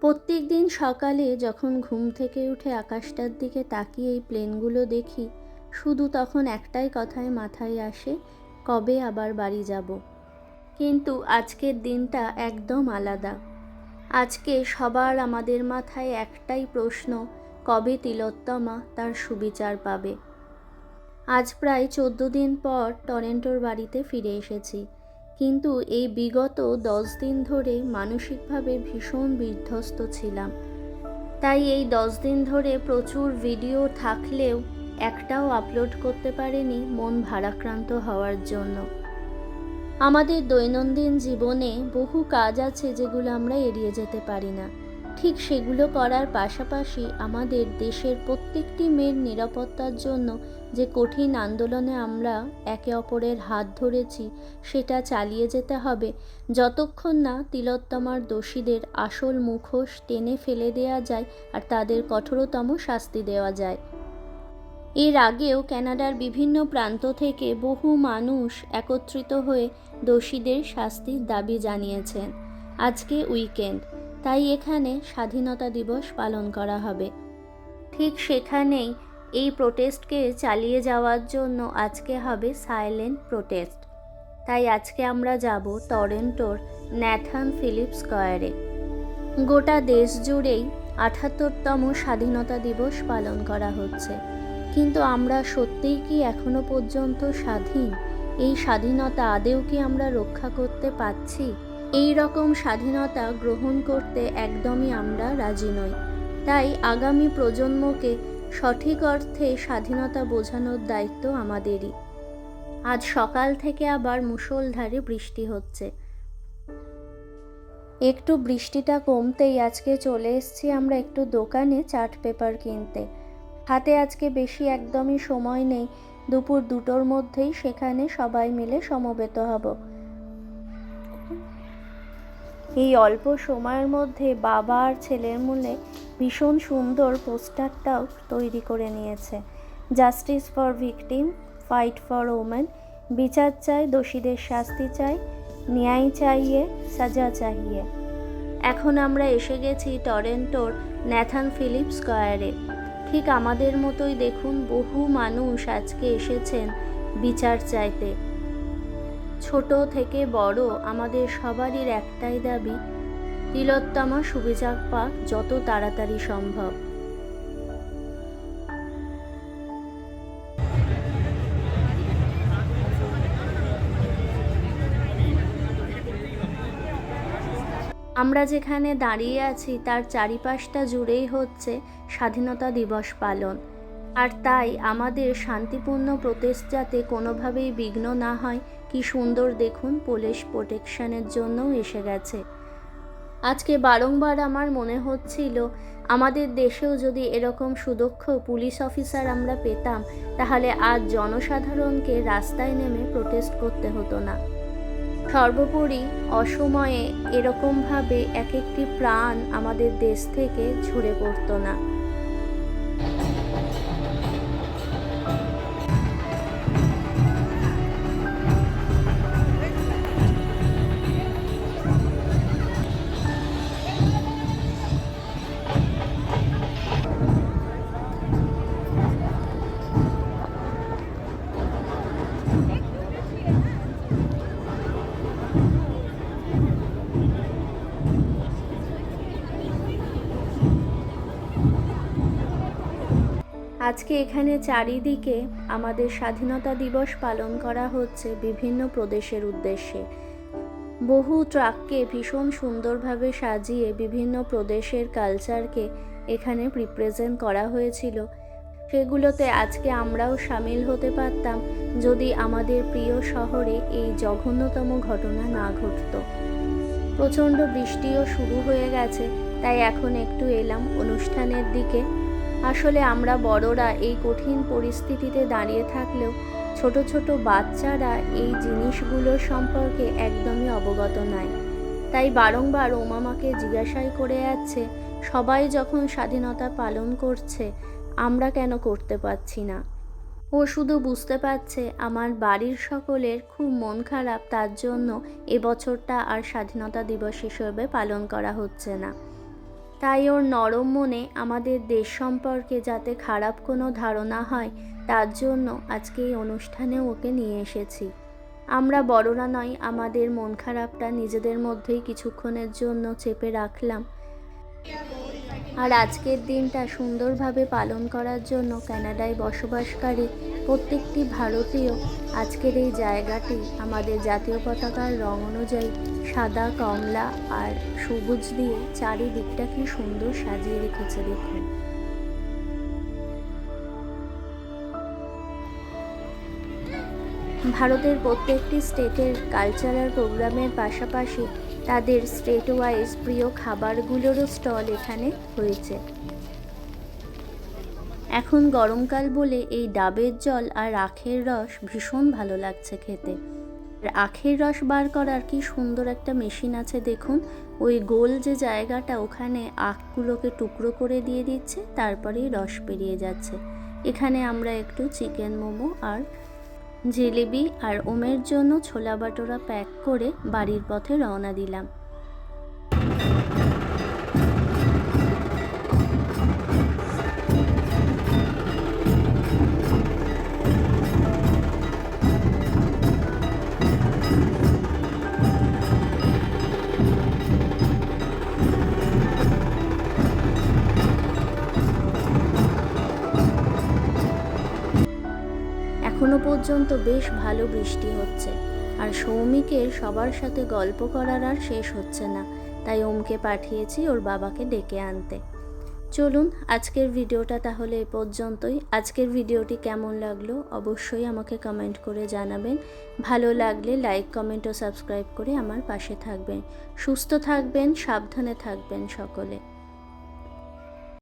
প্রত্যেক দিন সকালে যখন ঘুম থেকে উঠে আকাশটার দিকে তাকিয়ে এই প্লেনগুলো দেখি, শুধু তখন একটাই কথায় মাথায় আসে, কবে আবার বাড়ি যাব। কিন্তু আজকের দিনটা একদম আলাদা। আজকে সবার আমাদের মাথায় একটাই প্রশ্ন, কবে তিলোত্তমা তার সুবিচার পাবে? আজ প্রায় চোদ্দ দিন পর টরেন্টোর বাড়িতে ফিরে এসেছি। কিন্তু এই বিগত দশ দিন ধরে মানসিকভাবে ভীষণ বিধ্বস্ত ছিলাম। তাই এই দশ দিন ধরে প্রচুর ভিডিও থাকলেও একটাও আপলোড করতে পারিনি মন ভারাক্রান্ত হওয়ার জন্য। আমাদের দৈনন্দিন জীবনে বহু কাজ আছে যেগুলো আমরা এড়িয়ে যেতে পারি না। ঠিক সেগুলো করার পাশাপাশি আমাদের দেশের প্রত্যেকটি মেয়ের নিরাপত্তার জন্য যে কঠিন আন্দোলনে আমরা একে অপরের হাত ধরেছি, সেটা চালিয়ে যেতে হবে। যতক্ষণ না তিলোত্তমার দোষীদের আসল মুখোশ টেনে ফেলে দেওয়া যায় আর তাদের কঠোরতম শাস্তি দেওয়া যায়। এর আগেও কানাডার বিভিন্ন প্রান্ত থেকে বহু মানুষ একত্রিত হয়ে দোষীদের শাস্তির দাবি জানিয়েছেন। আজকে উইকেন্ড। তাই এখানে স্বাধীনতা দিবস পালন করা হবে। ঠিক সেখানেই এই প্রোটেস্টকে চালিয়ে যাওয়ার জন্য আজকে হবে সাইলেন্ট প্রোটেস্ট। তাই আজকে আমরা যাব টরেন্টোর ন্যাথান ফিলিপ স্কয়ারে। গোটা দেশ জুড়েই আঠাত্তরতম স্বাধীনতা দিবস পালন করা হচ্ছে। কিন্তু আমরা সত্যিই কি এখনও পর্যন্ত স্বাধীন? এই স্বাধীনতা আদেও কি আমরা রক্ষা করতে পারছি? এই রকম স্বাধীনতা গ্রহণ করতে একদমই আমরা রাজি নই। তাই আগামী প্রজন্মকে সঠিক অর্থে স্বাধীনতা বোঝানোর দায়িত্ব আমাদেরই। আজ সকাল থেকে আবার মুষলধারে বৃষ্টি হচ্ছে। একটু বৃষ্টিটা কমতেই আজকে চলে এসেছি আমরা একটু দোকানে চার্ট পেপার কিনতে। হাতে আজকে বেশি একদমই সময় নেই, দুপুর দুটোর মধ্যেই সেখানে সবাই মিলে সমবেত হব। এই অল্প সময়ের মধ্যে বাবা আর ছেলের মূলে ভীষণ সুন্দর পোস্টারটাও তৈরি করে নিয়েছে। Justice for victim fight for women বিচার চাই, দোষীদের শাস্তি চাই, ন্যায় চাইয়ে, সাজা চাহিয়ে এখন আমরা এসে গেছি টরেন্টোর ন্যাথান ফিলিপ স্কয়ারে। ঠিক আমাদের মতোই দেখুন বহু মানুষ আজকে এসেছেন বিচার চাইতে। ছোট থেকে বড় আমাদের সবারই একটাই দাবি, তিলোত্তমা সুবিচার পাক যত তাড়াতাড়ি সম্ভব। আমরা যেখানে দাঁড়িয়ে আছি তার চারিপাশটা জুড়েই হচ্ছে স্বাধীনতা দিবস পালন। আর তাই আমাদের শান্তিপূর্ণ প্রোটেস্ট যাতে কোনোভাবেই বিঘ্ন না হয়, কি সুন্দর দেখুন পুলিশ প্রোটেকশনের জন্যও এসে গেছে। আজকে বারংবার আমার মনে হচ্ছিল, আমাদের দেশেও যদি এরকম সুদক্ষ পুলিশ অফিসার আমরা পেতাম, তাহলে আজ জনসাধারণকে রাস্তায় নেমে প্রোটেস্ট করতে হতো না। সর্বোপরি অসময়ে এরকমভাবে এক একটি প্রাণ আমাদের দেশ থেকে ঝরে পড়তো না। আজকে এখানে চারিদিকে আমাদের স্বাধীনতা দিবস পালন করা হচ্ছে বিভিন্ন প্রদেশের উদ্দেশ্যে। বহু ট্রাককে ভীষণ সুন্দরভাবে সাজিয়ে বিভিন্ন প্রদেশের কালচারকে এখানে রিপ্রেজেন্ট করা হয়েছিল। সেগুলোতে আজকে আমরাও সামিল হতে পারতাম যদি আমাদের প্রিয় শহরে এই জঘন্যতম ঘটনা না ঘটত। প্রচণ্ড বৃষ্টিও শুরু হয়ে গেছে, তাই এখন একটু এলাম অনুষ্ঠানের দিকে। আসলে আমরা বড়রা এই কঠিন পরিস্থিতিতে দাঁড়িয়ে থাকলেও ছোট ছোট বাচ্চারা এই জিনিসগুলোর সম্পর্কে একদমই অবগত নয়। তাই বারংবার ওমামাকে জিজ্ঞাসাই করে যাচ্ছে সবাই যখন স্বাধীনতা পালন করছে, আমরা কেন করতে পারছি না? ও শুধু বুঝতে পারছে আমার বাড়ির সকলের খুব মন খারাপ তার জন্য এবছরটা আর স্বাধীনতা দিবস হিসেবে পালন করা হচ্ছে না। তাই ওর নরম মনে আমাদের দেশ সম্পর্কে যাতে খারাপ কোনো ধারণা হয়, তার জন্য আজকে এই অনুষ্ঠানে ওকে নিয়ে এসেছি। আমরা বড়রা নয়, আমাদের মন খারাপটা নিজেদের মধ্যেই কিছুক্ষণের জন্য চেপে রাখলাম। আর আজকের দিনটা সুন্দরভাবে পালন করার জন্য কানাডায় বসবাসকারী প্রত্যেকটি ভারতীয় আজকের এই জায়গাটি আমাদের জাতীয় পতাকার রং অনুযায়ী সাদা, কমলা আর সবুজ দিয়ে চারিদিকটা কি সুন্দর সাজিয়ে রেখেছে, দেখুন। ভারতের প্রত্যেকটি স্টেটের কালচারাল প্রোগ্রামের পাশাপাশি তাদের স্টেট ওয়াইজ প্রিয় খাবারগুলোরও স্টল এখানে হয়েছে। এখন গরমকাল বলে এই ডাবের জল আর আখের রস ভীষণ ভালো লাগছে খেতে। আর আখের রস বার করার কি সুন্দর একটা মেশিন আছে দেখুন। ওই গোল যে জায়গাটা ওখানে আখগুলোকে টুকরো করে দিয়ে দিচ্ছে, তারপরেই রস বেরিয়ে যাচ্ছে। এখানে আমরা একটু চিকেন মোমো আর জিলিপি আর ওমের জন্য ছোলা বাটোরা প্যাক করে বাড়ির পথে রওনা দিলাম। এখনও পর্যন্ত বেশ ভালো বৃষ্টি হচ্ছে। আর সৌমিকের সবার সাথে গল্প করার আর শেষ হচ্ছে না। তাই ওমকে পাঠিয়েছি ওর বাবাকে ডেকে আনতে। চলুন, আজকের ভিডিওটা তাহলে এ পর্যন্তই। আজকের ভিডিওটি কেমন লাগল অবশ্যই আমাকে কমেন্ট করে জানাবেন। ভালো লাগলে লাইক, কমেন্ট ও সাবস্ক্রাইব করে আমার পাশে থাকবেন। সুস্থ থাকবেন, সাবধানে থাকবেন সকলে।